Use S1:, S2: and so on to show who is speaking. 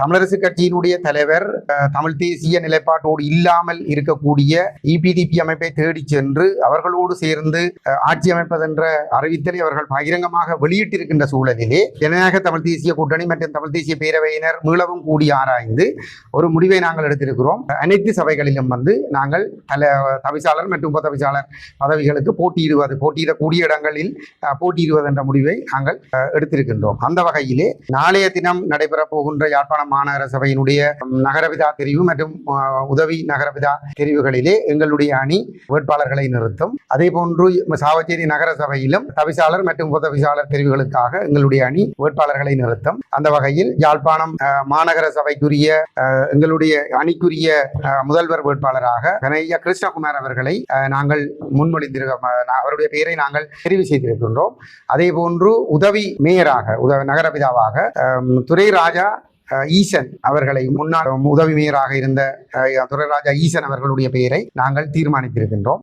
S1: தமிழரசு கட்சியினுடைய தலைவர் தமிழ் தேசிய நிலைப்பாட்டோடு இல்லாமல் இருக்கக்கூடிய இபிடிபி அமைப்பை தேடி சென்று அவர்களோடு சேர்ந்து ஆட்சி அமைப்பதென்ற அறிவித்தலை அவர்கள் பகிரங்கமாக வெளியிட்டிருக்கின்ற சூழலிலே ஜனநாயக தமிழ் தேசிய கூட்டணி மற்றும் தமிழ் தேசிய பேரவையினர் மீளவும் கூடி ஆராய்ந்து ஒரு முடிவை நாங்கள் எடுத்திருக்கிறோம். அனைத்து சபைகளிலும் வந்து நாங்கள் தல தவிசாளர் மற்றும் உபதவிசாளர் பதவிகளுக்கு போட்டியிடுவது போட்டியிடக்கூடிய இடங்களில் போட்டியிடுவது என்ற முடிவை நாங்கள் எடுத்திருக்கின்றோம். அந்த வகையிலே நாளைய தினம் நடைபெறப் போகின்ற யாழ்ப்பாணம் மாநகர சபையினுடைய நகரபிதா தெரிவு மற்றும் உதவி நகரவிதா தெரிவுகளிலே எங்களுடைய அணி வேட்பாளர்களை நிறுத்தும். அதே போன்று சாவச்சேரி நகர சபையிலும் தவிசாளர் மற்றும் உதவிசாளர் தெரிவுகளுக்காக எங்களுடைய அணி வேட்பாளர்களை நிறுத்தும். அந்த வகையில் யாழ்ப்பாணம் மாநகர சபைக்குரிய எங்களுடைய அணிக்குரிய முதல்வர் வேட்பாளராக கனையா கிருஷ்ணகுமார் அவர்களை நாங்கள் முன்மொழிந்திருக்க அவருடைய பெயரை நாங்கள் தெரிவு செய்திருக்கின்றோம். அதே போன்று உதவி மேயராக உதவி நகரபிதாவாக அம், துரை ராஜா ஈசன் அவர்களை முன்னாள் உதவி மேயராக இருந்த அஹ், ஈசன் அவர்களுடைய பெயரை நாங்கள் தீர்மானித்திருக்கின்றோம்.